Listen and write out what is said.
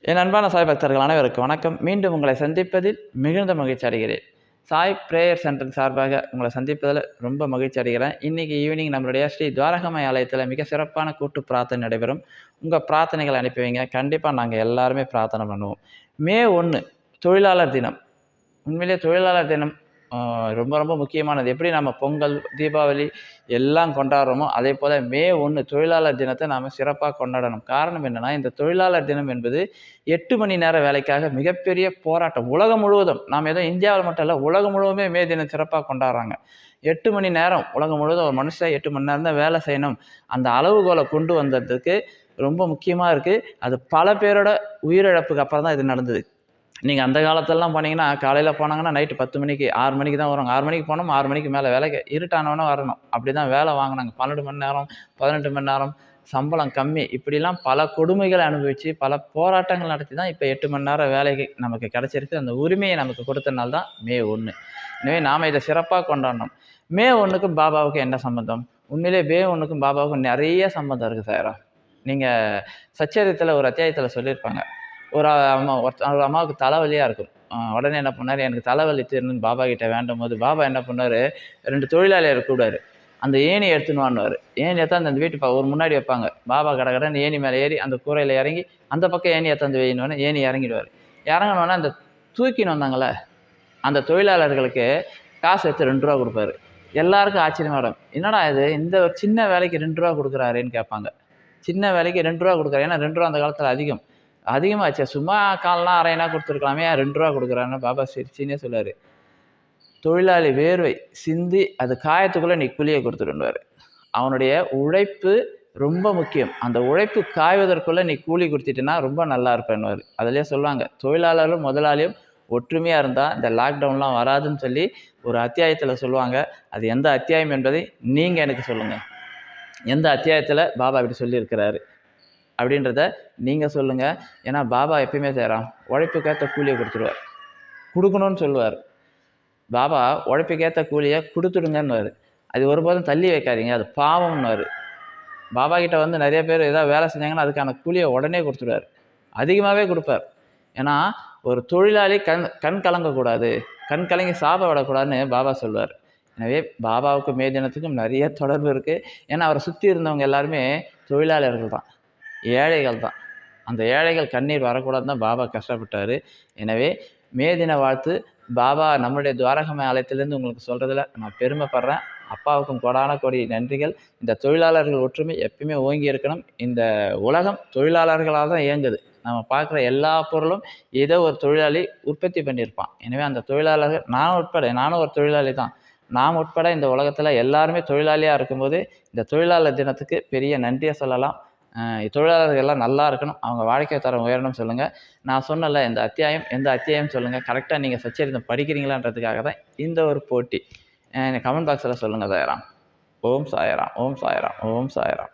என் அன்பான சாய் பக்தர்கள் அனைவருக்கும் வணக்கம். மீண்டும் உங்களை சந்திப்பதில் மிகுந்த மகிழ்ச்சி அடைகிறேன். சாய் பிரேயர் சென்டர் சார்பாக உங்களை சந்திப்பதில் ரொம்ப மகிழ்ச்சி அடைகிறேன். இன்றைக்கி ஈவினிங் நம்மளுடைய ஸ்ரீ துவாரகமய ஆலயத்தில் மிக சிறப்பான கூட்டு பிரார்த்தனை நடைபெறும். உங்கள் பிரார்த்தனைகளை அனுப்பி வைங்க. கண்டிப்பாக நாங்கள் எல்லாருமே பிரார்த்தனை பண்ணுவோம். மே ஒன்று தொழிலாளர் தினம். உண்மையிலே தொழிலாளர் தினம் ரொம்ப ரொம்ப முக்கியமானது. எப்படி நம்ம பொங்கல் தீபாவளி எல்லாம் கொண்டாடுறோமோ அதே போல் மே ஒன்று தொழிலாளர் தினத்தை நாம் சிறப்பாக கொண்டாடணும். காரணம் என்னென்னா இந்த தொழிலாளர் தினம் என்பது எட்டு மணி நேர வேலைக்காக மிகப்பெரிய போராட்டம். உலகம் முழுவதும் நாம் ஏதோ இந்தியாவில் மட்டும் இல்லை உலகம் முழுவதுமே மே தினம் சிறப்பாக கொண்டாடுறாங்க. எட்டு மணி நேரம் உலகம் முழுவதும் ஒரு மனுஷன் எட்டு மணி நேரம் தான் வேலை செய்யணும். அந்த அளவுகோலை கொண்டு வந்ததுக்கு ரொம்ப முக்கியமாக இருக்குது அது பல பேரோட உயிரிழப்புக்கு அப்புறம் தான் இது நடந்தது. நீங்கள் அந்த காலத்திலலாம் போனீங்கன்னா காலையில் போனாங்கன்னா நைட்டு பத்து மணிக்கு ஆறு மணிக்கு தான் வருவாங்க. ஆறு மணிக்கு போனோம் ஆறு மணிக்கு மேலே வேலைக்கு இருட்டானவொன்னே வரணும். அப்படி தான் வேலை வாங்கினாங்க. பன்னெண்டு மணி நேரம் பதினெட்டு மணி நேரம் சம்பளம் கம்மி. இப்படிலாம் பல கொடுமைகளை அனுபவித்து பல போராட்டங்கள் நடத்தி தான் இப்போ எட்டு மணி நேரம் வேலைக்கு நமக்கு கிடச்சிருக்கு. அந்த உரிமையை நமக்கு கொடுத்தனால தான் மே ஒன்று எனவே நாம் இதை சிறப்பாக கொண்டாடணும். மே ஒன்றுக்கும் பாபாவுக்கும் என்ன சம்மந்தம் உண்மையிலே மே ஒன்றுக்கும் பாபாவுக்கும் நிறைய சம்மந்தம் இருக்குது சாரா நீங்கள் சச்சரித்தில் ஒரு அத்தியாயத்தில் சொல்லியிருப்பாங்க. ஒரு அம்மா ஒருத்த- ஒரு அம்மாவுக்கு தலைவலியாக இருக்கும். உடனே என்ன பண்ணார்? எனக்கு தலைவலி தீரணும்னு பாபா கிட்டே வேண்டும் போது பாபா என்ன பண்ணார்? ரெண்டு தொழிலாளியர் கூடாரு அந்த ஏணி எடுத்துன்னு வான்னுவார் ஏணி எடுத்தாந்து அந்த வீட்டு பா ஒரு முன்னாடி வைப்பாங்க. பாபா கடை கடை அந்த ஏணி மேலே ஏறி அந்த கூரையில் இறங்கி அந்த பக்கம் ஏணி எடுத்தாந்து வையினோடனே ஏணி இறங்கிடுவார். இறங்கினோடனே அந்த தூக்கின்னு வந்தாங்களே அந்த தொழிலாளர்களுக்கு காசு எடுத்து ரெண்டு ரூபா கொடுப்பாரு. எல்லாருக்கும் ஆச்சரியமா இருக்கும். என்னடா இது? இந்த ஒரு சின்ன வேலைக்கு ரெண்டு ரூபா கொடுக்குறாருன்னு கேட்பாங்க. சின்ன வேலைக்கு ரெண்டு ரூபா கொடுக்குறாரு. ஏன்னா ரெண்டு ரூபா அந்த காலத்தில் அதிகம். அதிகமாச்சு. சும்மா கால்லாம் அரையனா கொடுத்துருக்கலாமே ரெண்டு ரூபா கொடுக்குறான்னு பாபா சிரிச்சின்னே சொல்லுவார் தொழிலாளி வேர்வை சிந்தி அது காயத்துக்குள்ளே நீ கூலியை கொடுத்துருவார் அவனுடைய உழைப்பு ரொம்ப முக்கியம். அந்த உழைப்பு காய்வதற்குள்ளே நீ கூலி கொடுத்துட்டேன்னா ரொம்ப நல்லா இருப்பேன்னுவார். அதுலேயே சொல்லுவாங்க தொழிலாளரும் முதலாளியும் ஒற்றுமையாக இருந்தால் இந்த லாக்டவுன்லாம் வராதுன்னு சொல்லி ஒரு அத்தியாயத்தில் சொல்லுவாங்க. அது எந்த அத்தியாயம் என்பதை நீங்கள் எனக்கு சொல்லுங்கள் எந்த அத்தியாயத்தில் பாபா இப்படி சொல்லியிருக்கிறாரு. அப்படின்றத நீங்கள் சொல்லுங்கள் ஏன்னா பாபா எப்பயுமே செய்கிறான் உழைப்புக்கேற்ற கூலியை கொடுத்துருவார் கொடுக்கணும்னு சொல்லுவார். பாபா உழைப்புக்கேற்ற கூலியை கொடுத்துடுங்கன்னுவார். அது ஒருபோதும் தள்ளி வைக்காதீங்க. அது பாவம்னுவார். பாபா கிட்ட வந்து நிறைய பேர் ஏதாவது வேலை செஞ்சாங்கன்னா அதுக்கான கூலியை உடனே கொடுத்துருவார் அதிகமாகவே கொடுப்பார். ஏன்னா ஒரு தொழிலாளி கண் கண் கலங்கக்கூடாது. கண் கலங்கி சாப விடக்கூடாதுன்னு பாபா சொல்வார் எனவே பாபாவுக்கும் மே தினத்துக்கும் நிறைய தொடர்பு இருக்குது ஏன்னா அவரை சுற்றி இருந்தவங்க எல்லாருமே தொழிலாளர்கள் தான். ஏழைகள் தான் அந்த ஏழைகள் கண்ணீர் வரக்கூடாதுன்னு தான் பாபா கஷ்டப்பட்டார். எனவே மே தின வாழ்த்து. பாபா நம்முடைய துவாரகமய ஆலயத்திலேருந்து உங்களுக்கு சொல்கிறதுல நான் பெருமைப்படுறேன். அப்பாவுக்கும் கொடான கோடி நன்றிகள். இந்த தொழிலாளர்கள் ஒற்றுமை எப்பயுமே ஓங்கி இருக்கணும். இந்த உலகம் தொழிலாளர்களால் தான் இயங்குது. நம்ம பார்க்குற எல்லா பொருளும் ஏதோ ஒரு தொழிலாளி உற்பத்தி பண்ணியிருப்பான். எனவே அந்த தொழிலாளர்கள் நான் உட்பட நானும் ஒரு தொழிலாளி தான். நாம் உட்பட இந்த உலகத்தில் எல்லாருமே தொழிலாளியாக இருக்கும்போது இந்த தொழிலாளர் தினத்துக்கு பெரிய நன்றியை சொல்லலாம். தொழிலாளர்கள் எல்லாம் நல்லா இருக்கணும். அவங்க வாழ்க்கை தரம் உயரணும் சொல்லுங்கள் நான் சொன்னல இந்த அத்தியாயம் எந்த அத்தியாயம் சொல்லுங்கள் கரெக்டாக நீங்கள் சச்சரித்தம் படிக்கிறீங்களான்றதுக்காக தான் இந்த ஒரு போட்டி. கமெண்ட் பாக்ஸில் சொல்லுங்கள் சாயராம். ஓம் சாயராம் ஓம் சாயராம் ஓம் சாயராம்.